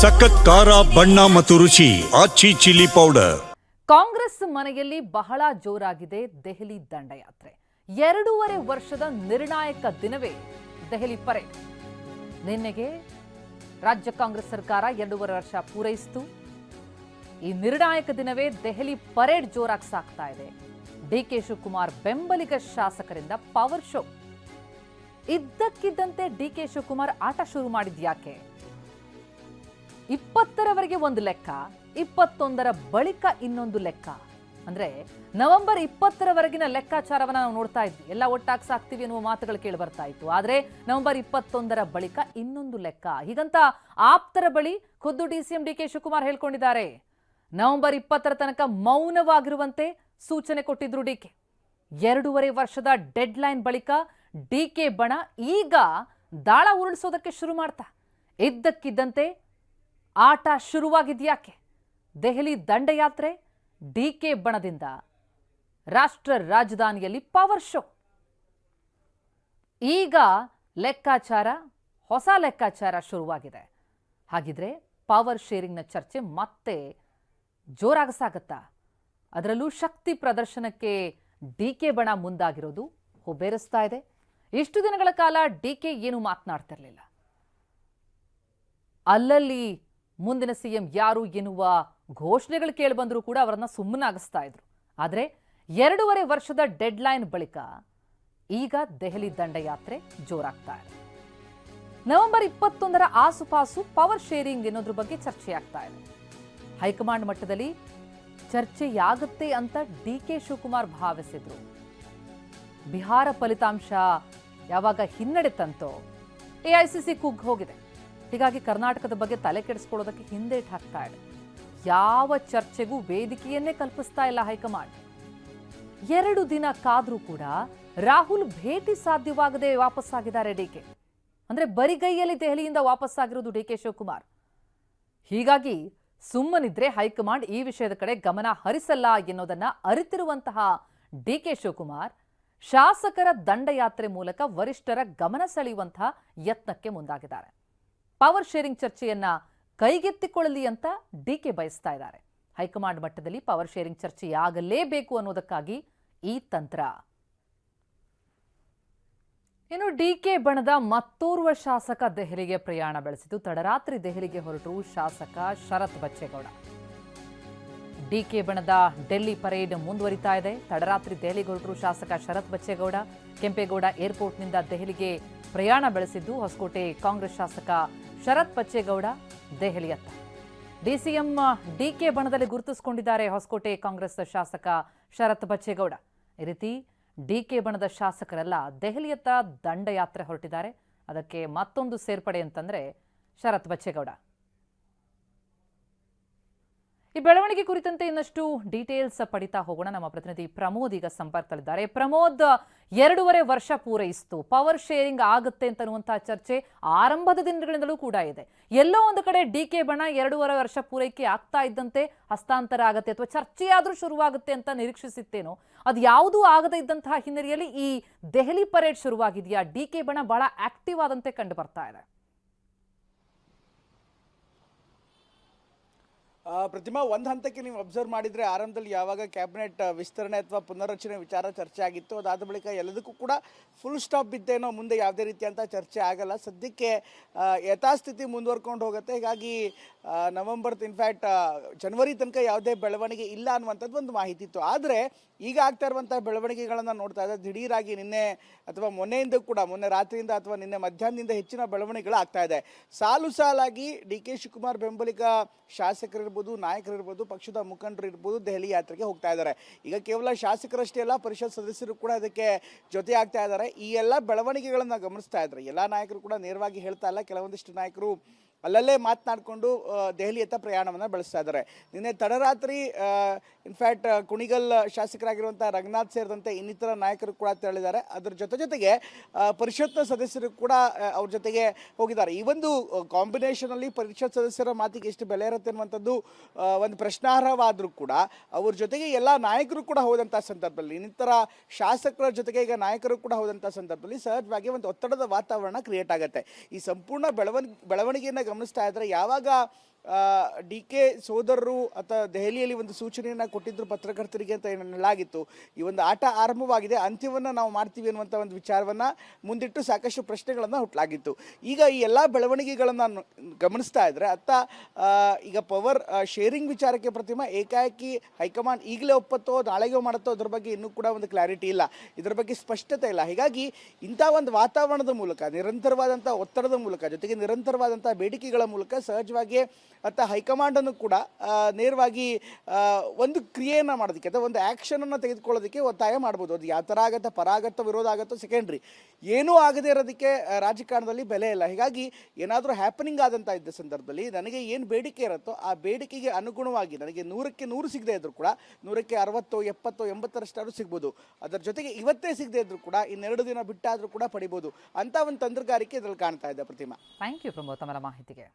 ಸಖತ್ ಖಾರ, ಬಣ್ಣ ಮತ್ತು ರುಚಿ, ಆಚಿ ಚಿಲ್ಲಿ ಪೌಡರ್. ಕಾಂಗ್ರೆಸ್ ಮನೆಯಲ್ಲಿ ಬಹಳ ಜೋರಾಗಿದೆ ದೆಹಲಿ ದಂಡಯಾತ್ರೆ. ಎರಡೂವರೆ ವರ್ಷದ ನಿರ್ಣಾಯಕ ದಿನವೇ ದೆಹಲಿ ಪರೇಡ್ ನಿನ್ನೆಗೆ ರಾಜ್ಯ ಕಾಂಗ್ರೆಸ್ ಸರ್ಕಾರ ಎರಡೂವರೆ ವರ್ಷ ಪೂರೈಸಿತು. ಈ ನಿರ್ಣಾಯಕ ದಿನವೇ ದೆಹಲಿ ಪರೇಡ್ ಜೋರಾಗಿ ಸಾಕ್ತಾ ಇದೆ. ಡಿ ಕೆ ಶಿವಕುಮಾರ್ ಬೆಂಬಲಿಗ ಶಾಸಕರಿಂದ ಪವರ್ ಶೋ. ಇದ್ದಕ್ಕಿದ್ದಂತೆ ಡಿ ಕೆ ಶಿವಕುಮಾರ್ ಆಟ ಶುರು ಮಾಡಿದ್ಯಾಕೆ? ಇಪ್ಪತ್ತರವರೆಗೆ ಒಂದು ಲೆಕ್ಕ, ಇಪ್ಪತ್ತೊಂದರ ಬಳಿಕ ಇನ್ನೊಂದು ಲೆಕ್ಕ. ಅಂದ್ರೆ ನವೆಂಬರ್ ಇಪ್ಪತ್ತರವರೆಗಿನ ಲೆಕ್ಕಾಚಾರವನ್ನ ನಾವು ನೋಡ್ತಾ ಇದ್ವಿ. ಎಲ್ಲ ಒಟ್ಟಾಗಿ ಸಾಕ್ತಿವಿ ಎನ್ನುವ ಮಾತುಗಳು ಕೇಳಿ ಬರ್ತಾ ಇತ್ತು. ಆದ್ರೆ ನವೆಂಬರ್ ಇಪ್ಪತ್ತೊಂದರ ಬಳಿಕ ಇನ್ನೊಂದು ಲೆಕ್ಕ. ಹೀಗಂತ ಆಪ್ತರ ಬಳಿ ಖುದ್ದು D C M D K Shivakumar ಹೇಳ್ಕೊಂಡಿದ್ದಾರೆ. November ಇಪ್ಪತ್ತರ ತನಕ ಮೌನವಾಗಿರುವಂತೆ ಸೂಚನೆ ಕೊಟ್ಟಿದ್ರು ಡಿ ಕೆ. ಎರಡೂವರೆ ವರ್ಷದ ಡೆಡ್ ಲೈನ್ ಬಳಿಕ ಡಿ ಕೆ ಬಣ ಈಗ ದಾಳ ಉರುಳಿಸೋದಕ್ಕೆ ಶುರು ಮಾಡ್ತಾ. ಇದ್ದಕ್ಕಿದ್ದಂತೆ ಆಟ ಶುರುವಾಗಿದ್ಯಾಕೆ? ದೆಹಲಿ ದಂಡಯಾತ್ರೆ ಡಿ ಕೆ ಬಣದಿಂದ ರಾಷ್ಟ್ರ ರಾಜಧಾನಿಯಲ್ಲಿ ಪವರ್ ಶೋ. ಈಗ ಲೆಕ್ಕಾಚಾರ, ಹೊಸ ಲೆಕ್ಕಾಚಾರ ಶುರುವಾಗಿದೆ. ಹಾಗಿದ್ರೆ ಪವರ್ ಶೇರಿಂಗ್ನ ಚರ್ಚೆ ಮತ್ತೆ ಜೋರಾಗಸಾಗತ್ತಾ ಅದರಲ್ಲೂ ಶಕ್ತಿ ಪ್ರದರ್ಶನಕ್ಕೆ ಡಿ ಕೆ ಬಣ ಮುಂದಾಗಿರೋದು ಹುಬ್ಬೇರಿಸ್ತಾ ಇದೆ. ಇಷ್ಟು ದಿನಗಳ ಕಾಲ ಡಿ ಕೆ ಏನು ಮಾತನಾಡ್ತಿರ್ಲಿಲ್ಲ. ಅಲ್ಲಲ್ಲಿ ಮುಂದಿನ ಸಿಎಂ ಯಾರು ಎನ್ನುವ ಘೋಷಣೆಗಳು ಕೇಳಿಬಂದರೂ ಕೂಡ ಅವರನ್ನ ಸುಮ್ಮನಾಗಿಸ್ತಾ ಇದ್ರು. ಆದರೆ ಎರಡೂವರೆ ವರ್ಷದ ಡೆಡ್ ಲೈನ್ ಬಳಿಕ ಈಗ ದೆಹಲಿ ದಂಡಯಾತ್ರೆ ಜೋರಾಗ್ತಾ ಇದೆ. ನವೆಂಬರ್ ಇಪ್ಪತ್ತೊಂದರ ಆಸುಪಾಸು ಪವರ್ ಶೇರಿಂಗ್ ಎನ್ನೋದ್ರ ಬಗ್ಗೆ ಚರ್ಚೆಯಾಗ್ತಾ ಇದೆ. ಹೈಕಮಾಂಡ್ ಮಟ್ಟದಲ್ಲಿ ಚರ್ಚೆಯಾಗುತ್ತೆ ಅಂತ ಡಿ ಕೆ ಶಿವಕುಮಾರ್ ಭಾವಿಸಿದ್ರು. ಬಿಹಾರ ಫಲಿತಾಂಶ ಯಾವಾಗ ಹಿನ್ನಡೆ ತಂತೋ ಎಐಸಿಸಿ ಕುಗ್ಗ್ ಹೋಗಿದೆ. ಹೀಗಾಗಿ ಕರ್ನಾಟಕದ ಬಗ್ಗೆ ತಲೆ ಕೆಡಿಸ್ಕೊಳ್ಳೋದಕ್ಕೆ ಹಿಂದೇಟ್ ಹಾಕ್ತಾ ಇದೆ. ಯಾವ ಚರ್ಚೆಗೂ ವೇದಿಕೆಯನ್ನೇ ಕಲ್ಪಿಸ್ತಾ ಇಲ್ಲ ಹೈಕಮಾಂಡ್. ಎರಡು ದಿನ ಕಾದ್ರೂ ಕೂಡ ರಾಹುಲ್ ಭೇಟಿ ಸಾಧ್ಯವಾಗದೆ ವಾಪಸ್ಸಾಗಿದ್ದಾರೆ ಡಿಕೆ ಅಂದ್ರೆ ಬರಿಗೈಯಲ್ಲಿ ದೆಹಲಿಯಿಂದ ವಾಪಸ್ಸಾಗಿರೋದು ಡಿ ಕೆ ಶಿವಕುಮಾರ್. ಹೀಗಾಗಿ ಸುಮ್ಮನಿದ್ರೆ ಹೈಕಮಾಂಡ್ ಈ ವಿಷಯದ ಕಡೆ ಗಮನ ಹರಿಸಲ್ಲ ಎನ್ನುವುದನ್ನ ಅರಿತಿರುವಂತಹ ಡಿ ಕೆ ಶಿವಕುಮಾರ್ ಶಾಸಕರ ದಂಡಯಾತ್ರೆ ಮೂಲಕ ವರಿಷ್ಠರ ಗಮನ ಸೆಳೆಯುವಂತಹ ಯತ್ನಕ್ಕೆ ಮುಂದಾಗಿದ್ದಾರೆ. ಪವರ್ ಶೇರಿಂಗ್ ಚರ್ಚೆಯನ್ನ ಕೈಗೆತ್ತಿಕೊಳ್ಳಲಿ ಅಂತ ಡಿ ಕೆ ಬಯಸ್ತಾ ಇದ್ದಾರೆ. ಹೈಕಮಾಂಡ್ ಮಟ್ಟದಲ್ಲಿ ಪವರ್ ಶೇರಿಂಗ್ ಚರ್ಚೆಯಾಗಲೇಬೇಕು ಅನ್ನೋದಕ್ಕಾಗಿ ಈ ತಂತ್ರ. ಇನ್ನು ಡಿಕೆ ಬಣದ ಮತ್ತೋರ್ವ ಶಾಸಕ ದೆಹಲಿಗೆ ಪ್ರಯಾಣ ಬೆಳೆಸಿದ್ದು, ತಡರಾತ್ರಿ ದೆಹಲಿಗೆ ಹೊರಟರು ಶಾಸಕ ಶರತ್ ಬಚ್ಚೇಗೌಡ. ಡಿ ಕೆ ಬಣದ ಡೆಲ್ಲಿ ಪರೇಡ್ ಮುಂದುವರಿತಾ ಇದೆ. ತಡರಾತ್ರಿ ದೆಹಲಿಗೆ ಹೊರಟರು ಶಾಸಕ ಶರತ್ ಬಚ್ಚೇಗೌಡ. ಕೆಂಪೇಗೌಡ ಏರ್ಪೋರ್ಟ್ನಿಂದ ದೆಹಲಿಗೆ ಪ್ರಯಾಣ ಬೆಳೆಸಿದ್ದು, ಹೊಸಕೋಟೆ ಕಾಂಗ್ರೆಸ್ ಶಾಸಕ ಶರತ್ ಬಚ್ಚೇಗೌಡ ದೆಹಲಿಯತ್ತ. ಡಿಸಿಎಂ, ಡಿಕೆ ಬಣದಲ್ಲಿ ಗುರುತಿಸಿಕೊಂಡಿದ್ದಾರೆ ಹೊಸಕೋಟೆ ಕಾಂಗ್ರೆಸ್ ಶಾಸಕ ಶರತ್ ಬಚ್ಚೇಗೌಡ ಈ ರೀತಿ ಡಿಕೆ ಬಣದ ಶಾಸಕರೆಲ್ಲ ದೆಹಲಿಯತ್ತ ದಂಡಯಾತ್ರೆ ಹೊರಟಿದ್ದಾರೆ. ಅದಕ್ಕೆ ಮತ್ತೊಂದು ಸೇರ್ಪಡೆ ಅಂತಂದ್ರೆ ಶರತ್ ಬಚ್ಚೇಗೌಡ ಈ ಬೆಳವಣಿಗೆ ಕುರಿತಂತೆ ಇನ್ನಷ್ಟು ಡೀಟೇಲ್ಸ್ ಪಡಿತಾ ಹೋಗೋಣ. ನಮ್ಮ ಪ್ರತಿನಿಧಿ ಪ್ರಮೋದ್ ಈಗ ಸಂಪರ್ಕದಲ್ಲಿದ್ದಾರೆ. ಪ್ರಮೋದ್, ಎರಡೂವರೆ ವರ್ಷ ಪೂರೈಸಿತು. ಪವರ್ ಶೇರಿಂಗ್ ಆಗುತ್ತೆ ಅಂತನ್ನುವಂತಹ ಚರ್ಚೆ ಆರಂಭದ ದಿನಗಳಿಂದಲೂ ಕೂಡ ಇದೆ. ಎಲ್ಲೋ ಒಂದು ಕಡೆ ಡಿ ಕೆ ಬಣ ಎರಡೂವರೆ ವರ್ಷ ಪೂರೈಕೆ ಆಗ್ತಾ ಇದ್ದಂತೆ ಹಸ್ತಾಂತರ ಆಗುತ್ತೆ ಅಥವಾ ಚರ್ಚೆಯಾದರೂ ಶುರುವಾಗುತ್ತೆ ಅಂತ ನಿರೀಕ್ಷಿಸಿತ್ತೇನೋ, ಅದು ಯಾವುದೂ ಆಗದೇ ಇದ್ದಂತಹ ಹಿನ್ನೆಲೆಯಲ್ಲಿ ಈ ದೆಹಲಿ ಪರೇಡ್ ಶುರುವಾಗಿದೆಯಾ? ಡಿ ಕೆ ಬಣ ಬಹಳ ಆಕ್ಟಿವ್ ಆದಂತೆ ಕಂಡು ಬರ್ತಾ ಇದೆ. ಪ್ರತಿಮಾ, ಒಂದು ಹಂತಕ್ಕೆ ನೀವು ಅಬ್ಸರ್ವ್ ಮಾಡಿದರೆ ಆರಂಭದಲ್ಲಿ ಯಾವಾಗ ಕ್ಯಾಬಿನೆಟ್ ವಿಸ್ತರಣೆ ಅಥವಾ ಪುನರ್ರಚನೆ ವಿಚಾರ ಚರ್ಚೆ ಆಗಿತ್ತು. ಅದಾದ ಬಳಿಕ ಎಲ್ಲದಕ್ಕೂ ಕೂಡ ಫುಲ್ ಸ್ಟಾಪ್ ಬಿದ್ದೇನೋ ಮುಂದೆ ಯಾವುದೇ ರೀತಿಯಂಥ ಚರ್ಚೆ ಆಗಲ್ಲ. ಸದ್ಯಕ್ಕೆ ಯಥಾಸ್ಥಿತಿ ಮುಂದುವರ್ಕೊಂಡು ಹೋಗುತ್ತೆ. ಹೀಗಾಗಿ ನವೆಂಬರ್ ಇನ್ಫ್ಯಾಕ್ಟ್ ಜನವರಿ ತನಕ ಯಾವುದೇ ಬೆಳವಣಿಗೆ ಇಲ್ಲ ಅನ್ನುವಂಥದ್ದು ಒಂದು ಮಾಹಿತಿ ಇತ್ತು. ಆದರೆ, ಈಗ ಆಗ್ತಾ ಇರುವಂಥ ಬೆಳವಣಿಗೆಗಳನ್ನು ನೋಡ್ತಾ ಇದ್ದಾರೆ ದಿಢೀರಾಗಿ ನಿನ್ನೆ ಅಥವಾ ಮೊನ್ನೆಯಿಂದ ಕೂಡ, ಮೊನ್ನೆ ರಾತ್ರಿಯಿಂದ ಅಥವಾ ನಿನ್ನೆ ಮಧ್ಯಾಹ್ನದಿಂದ ಹೆಚ್ಚಿನ ಬೆಳವಣಿಗೆಗಳು ಆಗ್ತಾ ಇದೆ. ಸಾಲು ಸಾಲಾಗಿ ಡಿ ಕೆ ಶಿವಕುಮಾರ್ ಬೆಂಬಲಿಗ ಶಾಸಕರಿರ್ಬೋದು ನಾಯಕರಿರ್ಬೋದು ಪಕ್ಷದ ಮುಖಂಡರು ಇರ್ಬೋದು ದೆಹಲಿ ಯಾತ್ರೆಗೆ ಹೋಗ್ತಾ ಇದ್ದಾರೆ. ಈಗ ಕೇವಲ ಶಾಸಕರಷ್ಟೇ ಅಲ್ಲ, ಪರಿಷತ್ ಸದಸ್ಯರು ಕೂಡ ಅದಕ್ಕೆ ಜೊತೆ ಆಗ್ತಾ ಇದ್ದಾರೆ. ಈ ಎಲ್ಲ ಬೆಳವಣಿಗೆಗಳನ್ನು ಗಮನಿಸ್ತಾ ಇದ್ದಾರೆ. ಎಲ್ಲ ನಾಯಕರು ಕೂಡ ನೇರವಾಗಿ ಹೇಳ್ತಾ ಇಲ್ಲ. ಕೆಲವೊಂದಿಷ್ಟು ನಾಯಕರು ಅಲ್ಲಲ್ಲೇ ಮಾತನಾಡಿಕೊಂಡು ದೆಹಲಿಯತ್ತ ಪ್ರಯಾಣವನ್ನು ಬೆಳೆಸ್ತಾ ಇದ್ದಾರೆ ನಿನ್ನೆ ತಡರಾತ್ರಿ ಇನ್ಫ್ಯಾಕ್ಟ್ ಕುಣಿಗಲ್ ಶಾಸಕರಾಗಿರುವಂಥ ರಂಗನಾಥ್ ಸೇರಿದಂತೆ ಇನ್ನಿತರ ನಾಯಕರು ಕೂಡ ತೆರಳಿದ್ದಾರೆ. ಅದರ ಜೊತೆ ಜೊತೆಗೆ ಪರಿಷತ್ನ ಸದಸ್ಯರು ಕೂಡ ಅವ್ರ ಜೊತೆಗೆ ಹೋಗಿದ್ದಾರೆ. ಈ ಒಂದು ಕಾಂಬಿನೇಷನಲ್ಲಿ ಪರಿಷತ್ ಸದಸ್ಯರ ಮಾತಿಗೆ ಎಷ್ಟು ಬೆಲೆ ಇರುತ್ತೆ ಅನ್ನುವಂಥದ್ದು ಒಂದು ಪ್ರಶ್ನಾರ್ಹವಾದರೂ ಕೂಡ ಅವ್ರ ಜೊತೆಗೆ ಎಲ್ಲ ನಾಯಕರು ಕೂಡ ಹೋದಂಥ ಸಂದರ್ಭದಲ್ಲಿ, ಇನ್ನಿತರ ಶಾಸಕರ ಜೊತೆಗೆ ಈಗ ನಾಯಕರು ಕೂಡ ಹೋದಂಥ ಸಂದರ್ಭದಲ್ಲಿ ಸಹಜವಾಗಿ ಒಂದು ಒತ್ತಡದ ವಾತಾವರಣ ಕ್ರಿಯೇಟ್ ಆಗುತ್ತೆ. ಈ ಸಂಪೂರ್ಣ ಬೆಳವಣಿಗೆ, ಬೆಳವಣಿಗೆಯನ್ನು ಗಮನಿಸ್ತಾ ಇದ್ರೆ ಯಾವಾಗ ಡಿ ಕೆ ಸೋದರರು ಅಥವಾ ದೆಹಲಿಯಲ್ಲಿ ಒಂದು ಸೂಚನೆಯನ್ನು ಕೊಟ್ಟಿದ್ದರು ಪತ್ರಕರ್ತರಿಗೆ ಅಂತ ಹೇಳಲಾಗಿತ್ತು. ಈ ಒಂದು ಆಟ ಆರಂಭವಾಗಿದೆ. ಅಂತ್ಯವನ್ನು ನಾವು ಮಾಡ್ತೀವಿ ಅನ್ನುವಂಥ ಒಂದು ವಿಚಾರವನ್ನು ಮುಂದಿಟ್ಟು ಸಾಕಷ್ಟು ಪ್ರಶ್ನೆಗಳನ್ನು ಹುಟ್ಟಲಾಗಿತ್ತು ಈಗ ಈ ಎಲ್ಲ ಬೆಳವಣಿಗೆಗಳನ್ನು ಗಮನಿಸ್ತಾ ಇದ್ದರೆ ಅತ್ತ ಈಗ ಪವರ್ ಶೇರಿಂಗ್ ವಿಚಾರಕ್ಕೆ ಪ್ರತಿಮಾ ಏಕಾಏಕಿ ಹೈಕಮಾಂಡ್ ಈಗಲೇ ಒಪ್ಪತ್ತೋ, ನಾಳೆಗೋ ಮಾಡುತ್ತೋ ಅದ್ರ ಬಗ್ಗೆ ಇನ್ನೂ ಕೂಡ ಒಂದು ಕ್ಲಾರಿಟಿ ಇಲ್ಲ. ಇದರ ಬಗ್ಗೆ ಸ್ಪಷ್ಟತೆ ಇಲ್ಲ. ಹೀಗಾಗಿ ಇಂಥ ಒಂದು ವಾತಾವರಣದ ಮೂಲಕ ನಿರಂತರವಾದಂಥ ಒತ್ತಡದ ಮೂಲಕ, ಜೊತೆಗೆ ನಿರಂತರವಾದಂಥ ಬೇಡಿಕೆಗಳ ಮೂಲಕ ಸಹಜವಾಗಿ ಅತ್ತ ಹೈಕಮಾಂಡನ್ನು ಕೂಡ ನೇರವಾಗಿ ಒಂದು ಕ್ರಿಯೆಯನ್ನು ಮಾಡೋದಕ್ಕೆ ಅಥವಾ ಒಂದು ಆ್ಯಕ್ಷನನ್ನು ತೆಗೆದುಕೊಳ್ಳೋದಕ್ಕೆ ಒತ್ತಾಯ ಮಾಡ್ಬೋದು. ಅದು ಯಾವ ಥರ ಆಗತ್ತೋ ಪರ ವಿರೋಧ ಆಗತ್ತೋ ಸೆಕೆಂಡ್ರಿ ಏನೂ ಆಗದೇ ಇರೋದಕ್ಕೆ ರಾಜಕಾರಣದಲ್ಲಿ ಬೆಲೆ ಇಲ್ಲ. ಹೀಗಾಗಿ ಏನಾದರೂ ಹ್ಯಾಪನಿಂಗ್ ಆದಂಥ ಇದ್ದ ಸಂದರ್ಭದಲ್ಲಿ ನನಗೆ ಏನು ಬೇಡಿಕೆ ಇರುತ್ತೋ ಆ ಬೇಡಿಕೆಗೆ ಅನುಗುಣವಾಗಿ ನನಗೆ ನೂರಕ್ಕೆ ನೂರು ಸಿಗದೇ ಇದ್ದರೂ ಕೂಡ, ನೂರಕ್ಕೆ ಅರವತ್ತು, ಎಪ್ಪತ್ತು, ಎಂಬತ್ತರಷ್ಟಾದರೂ ಸಿಗ್ಬೋದು. ಅದರ ಜೊತೆಗೆ ಇವತ್ತೇ ಸಿಗದೇ ಇದ್ದರೂ ಕೂಡ, ಇನ್ನೆರಡು ದಿನ ಬಿಟ್ಟಾದರೂ ಕೂಡ ಪಡಿಬೋದು. ಅಂತ ಒಂದು ತಂತ್ರಗಾರಿಕೆ ಇದರಲ್ಲಿ ಕಾಣ್ತಾ ಇದೆ ಪ್ರತಿಮಾ. ಥ್ಯಾಂಕ್ ಯು ಪ್ರಮೋದ್ ತಮ್ಮ ಮಾಹಿತಿಗೆ.